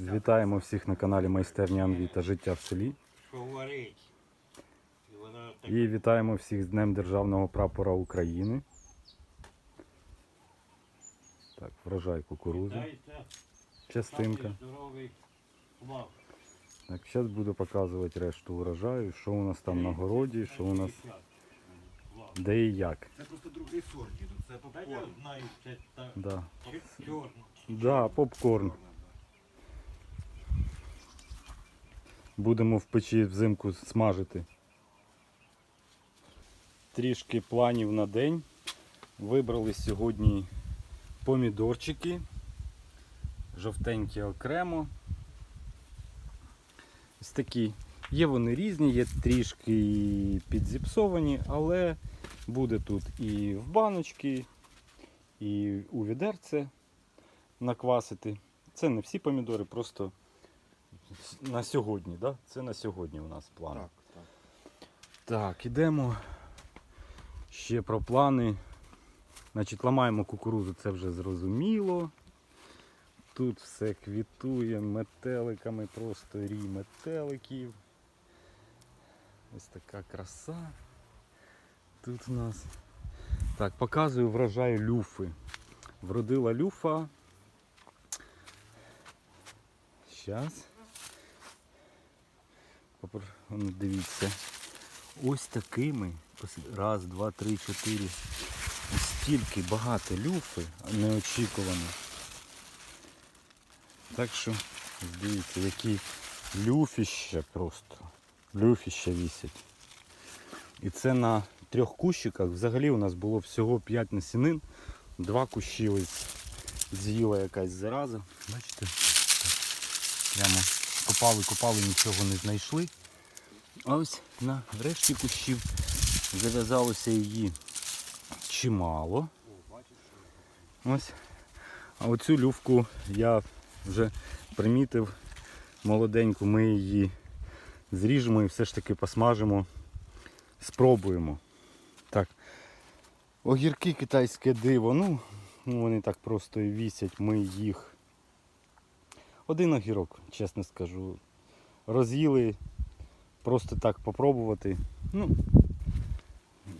Вітаємо всіх на каналі Майстерня Анві та Життя в селі. І вітаємо всіх з Днем Державного прапора України. Так, врожай кукурузи. Частинка. Так, зараз буду показувати решту урожаю, що у нас там на городі, що у нас де і як. Це просто другий сорт. Це попкорн. так. Да. Чорно. Да, попкорн. Будемо в печі взимку смажити. Трішки планів на день. Вибрали сьогодні помідорчики. Жовтенькі окремо. Ось такі. Є вони різні, є трішки підзіпсовані, але буде тут і в баночки, і у відерце наквасити. Це не всі помідори, просто на сьогодні, да? Це на сьогодні у нас план. Так, так. Так, ідемо. Ще про плани. Значить, ламаємо кукурузу, це вже зрозуміло. Тут все квітує метеликами, просто рій метеликів. Ось така краса. Тут у нас. Так, показую врожай люфи. Вродила люфа. Зараз. Дивіться. Ось такими. Раз, два, три, чотири. Стільки багато люфи неочікувано. Так що, дивіться, які люфіща просто. Люфіща вісять. І це на трьох кущиках. Взагалі у нас було всього 5 насінин. Два кущі ось з'їла якась зараза. Бачите? Прямо копали, копали, нічого не знайшли. А ось на решті кущів зав'язалося її чимало. Ось. А оцю люфку я вже примітив молоденьку, ми її зріжемо і все ж таки посмажимо, спробуємо. Так. Огірки китайське диво, ну, ну вони так просто і вісять, ми їх. Один огірок, чесно скажу. Роз'їли просто так попробувати. Ну,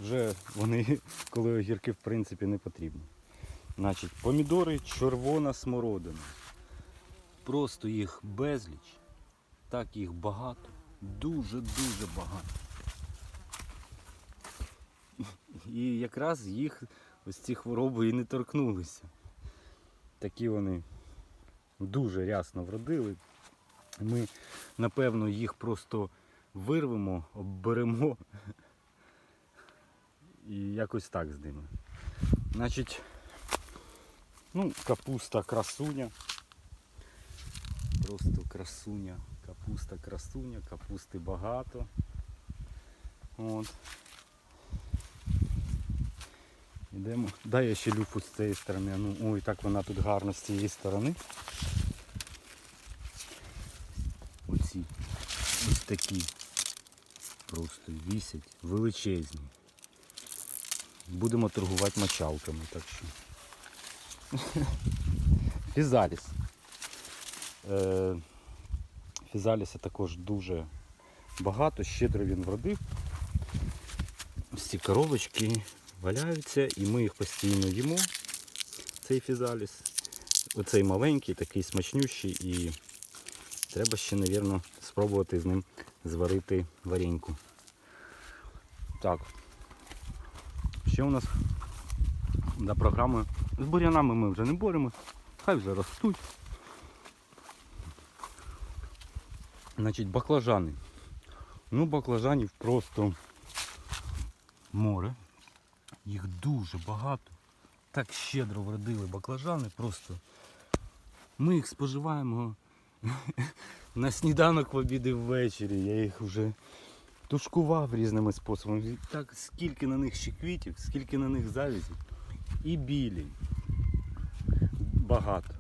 вже вони, коли огірки в принципі не потрібні. Значить, помідори червона смородина. Просто їх безліч. Так їх багато. Дуже-дуже багато. І якраз їх ось ці хвороби і не торкнулися. Такі вони дуже рясно вродили. Ми, напевно, їх просто вирвемо, обберемо і якось так з ними. Значить, ну, капуста красуня. Просто красуня. Капуста красуня, капусти багато. От. Ідемо. Дай я ще люфу з цієї сторони. Ну, ой, так вона тут гарно з цієї сторони. Оці. Ось такі. Просто вісять. Величезні. Будемо торгувати мочалками, так що. Фізаліс. Е, Фізаліса також дуже багато, щедро він вродив. Ці коробочки валяються і ми їх постійно їмо. Цей фізаліс. Оцей маленький, такий смачнющий і треба ще, мабуть, спробувати з ним зварити вареньку. Так. Ще у нас на програми з бурянами ми вже не боремось, хай вже ростуть. Значить, баклажани. Ну, баклажанів просто море. Їх дуже багато. Так щедро вродили баклажани, просто ми їх споживаємо на сніданок в обід і ввечері. Я їх вже тушкував різними способами. Так, скільки на них ще квітів, скільки на них завязів. І білі. Багато.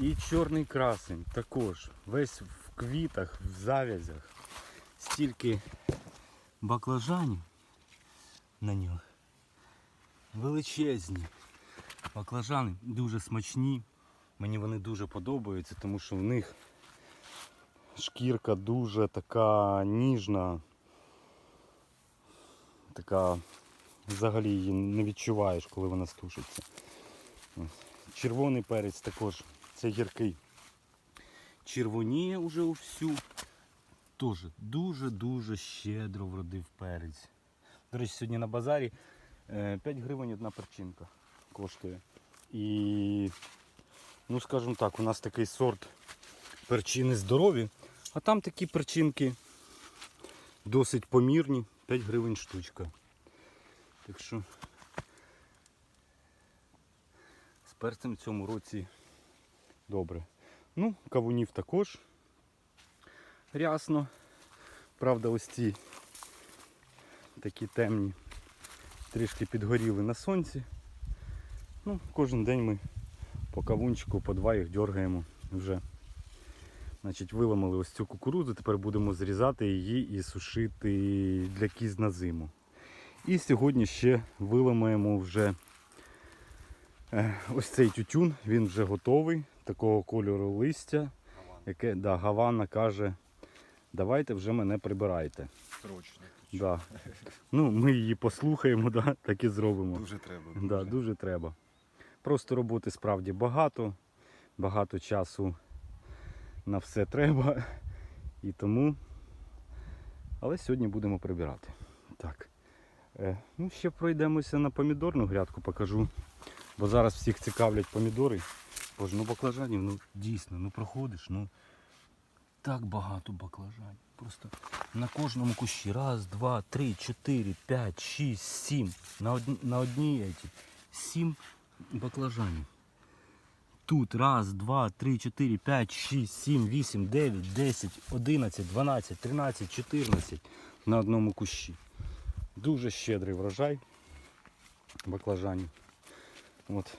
І чорний красень також. Весь в квітах, в завязях. Стільки баклажанів на нього. Величезні. Баклажани дуже смачні. Мені вони дуже подобаються, тому що в них шкірка дуже така ніжна. Така взагалі її не відчуваєш, коли вона стушиться. Червоний перець також, це гіркий. Червоніє уже всю. Теж дуже-дуже щедро вродив перець. До речі, сьогодні на базарі е, 5 гривень одна перчинка коштує. І, ну скажімо так, у нас такий сорт перчини здорові, а там такі перчинки досить помірні, 5 гривень штучка. Так що з перцем в цьому році добре. Ну, кавунів також рясно. Правда, ось ці такі темні, трішки підгоріли на сонці. Ну, кожен день ми по кавунчику, по два їх дергаємо вже. Значить, виламали ось цю кукурудзу, тепер будемо зрізати її і сушити для кіз на зиму. І сьогодні ще виламаємо вже е, ось цей тютюн, він вже готовий, такого кольору листя, яке да, Гавана каже, давайте вже мене прибирайте. Срочно. Да. Ну, ми її послухаємо, да, так і зробимо. Дуже треба. Да, дуже треба. Просто роботи справді багато, багато часу на все треба. І тому. Але сьогодні будемо прибирати. Так. Е, ну, ще пройдемося на помідорну грядку, покажу. Бо зараз всіх цікавлять помідори. Боже, ну баклажанів, ну дійсно, ну проходиш, ну так багато баклажанів. Просто на кожному кущі. Раз, два, три, чотири, п'ять, шість, сім. На, одні, на одній еті. Сім баклажанів. Тут раз, два, три, чотири, п'ять, шість, сім, вісім, дев'ять, десять, одинадцять, дванадцять, тринадцять, чотирнадцять на одному кущі. Дуже щедрий врожай баклажанів. От.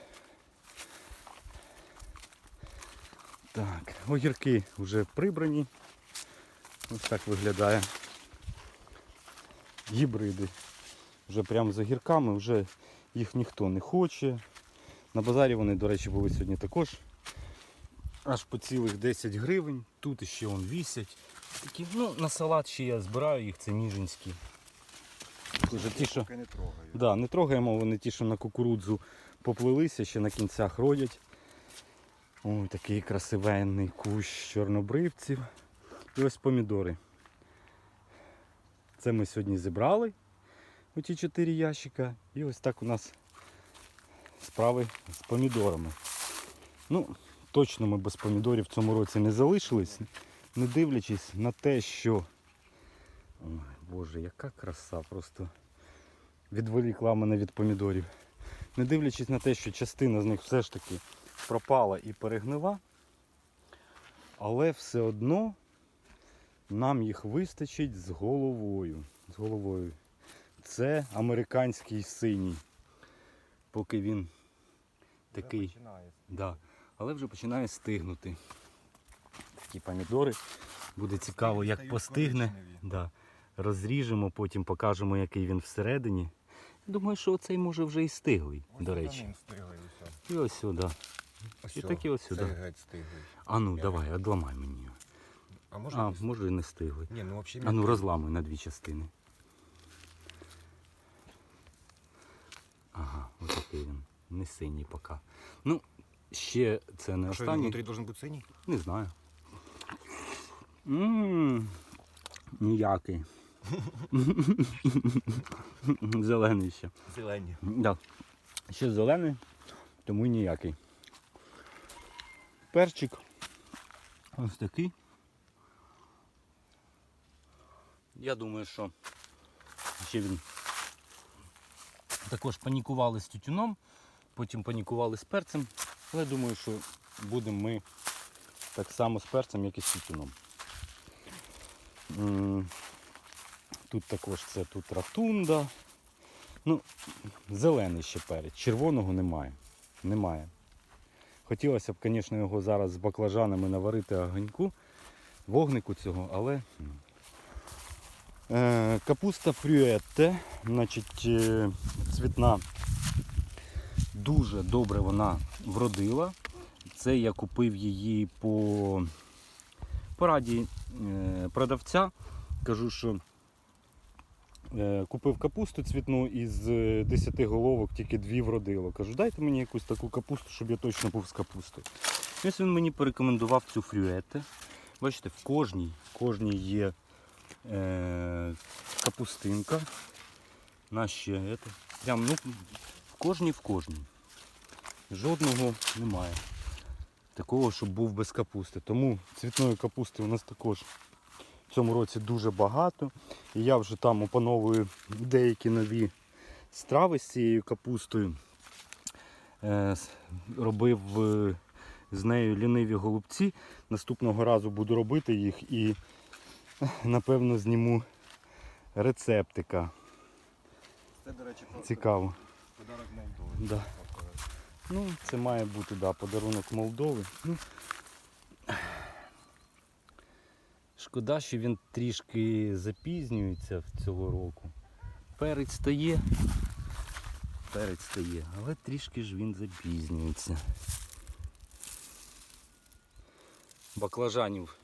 Так, огірки вже прибрані. Ось так виглядає. Гібриди. Вже прямо з огірками, вже їх ніхто не хоче. На базарі вони, до речі, були сьогодні також. Аж по цілих 10 гривень. Тут ще вон вісять. Такі, ну, на салат ще я збираю їх, це ніжинські. Вже ті, що... Не трогаю. Да, не трогаємо, вони ті, що на кукурудзу поплилися, ще на кінцях родять. Ой, такий красивенний кущ чорнобривців. І ось помідори. Це ми сьогодні зібрали оті 4 ящика. І ось так у нас справи з помідорами. Ну, точно ми без помідорів в цьому році не залишились, не дивлячись на те, що. Ой, Боже, яка краса просто відволікла мене від помідорів. Не дивлячись на те, що частина з них все ж таки пропала і перегнила, але все одно нам їх вистачить з головою. З головою. Це американський синій. Поки він такий. Починає. Да. Але вже починає стигнути. Такі помідори. Буде цікаво, як постигне. Да. Розріжемо, потім покажемо, який він всередині. Думаю, що оцей може вже і стиглий, Ось до речі. стиглий. І ось сюди. Ось І цього. такі ось сюди. Цей геть стиглий. А ну, Я давай, одламай мені. А може А, не може і не стиглий. Ні, ну взагалі А ну розламуй на дві частини. Ага, ось такий він. Не синій поки. Ну, ще це не А що останній. внутрі должен бути синій? Не знаю. Ммм, ніякий. Зелений ще. Зелені. Да. Ще зелений, тому й ніякий. Перчик. Ось такий. Я думаю, що ще він також панікували з тютюном, потім панікували з перцем, але думаю, що будемо ми так само з перцем, як і з тютюном. Тут також це тут ратунда. Ну, зелений ще перець, червоного немає. Немає. Хотілося б, звісно, його зараз з баклажанами наварити огоньку, вогнику цього, але. ні. Е, капуста фрюетте, значить, е, цвітна. Дуже добре вона вродила. Це я купив її по пораді е, продавця. Кажу, що е, купив капусту цвітну із е, 10 головок тільки дві вродило. Кажу, дайте мені якусь таку капусту, щоб я точно був з капустою. Ось він мені порекомендував цю фрюете. Бачите, в кожній, в кожній є е, капустинка. На ще это. Прям, ну, кожній в кожній. Жодного немає. Такого, щоб був без капусти. Тому цвітної капусти у нас також в цьому році дуже багато. І я вже там опановую деякі нові страви з цією капустою. Е, робив е, з нею ліниві голубці. Наступного разу буду робити їх і напевно зніму рецептика. Це, до речі, Цікаво. Подарок Молдови. Да. Ну, це має бути да, подарунок Молдови. Ну, шкода, що він трішки запізнюється в цього року. Перець стає. Перець стає, але трішки ж він запізнюється. Баклажанів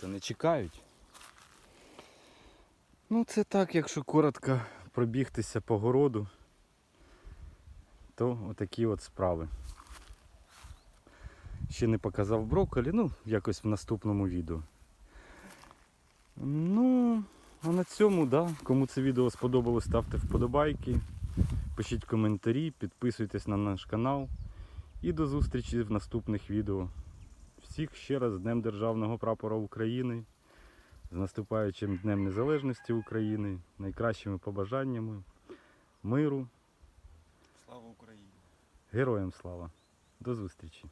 то не чекають. Ну, це так, якщо коротко пробігтися по городу то отакі от справи. Ще не показав брокколі, ну, якось в наступному відео. Ну, а на цьому, да. Кому це відео сподобалось, ставте вподобайки, пишіть коментарі, підписуйтесь на наш канал. І до зустрічі в наступних відео. Всіх ще раз з Днем Державного прапора України, з наступаючим Днем Незалежності України, найкращими побажаннями, миру. Слава Україні! Героям слава. До зустрічі.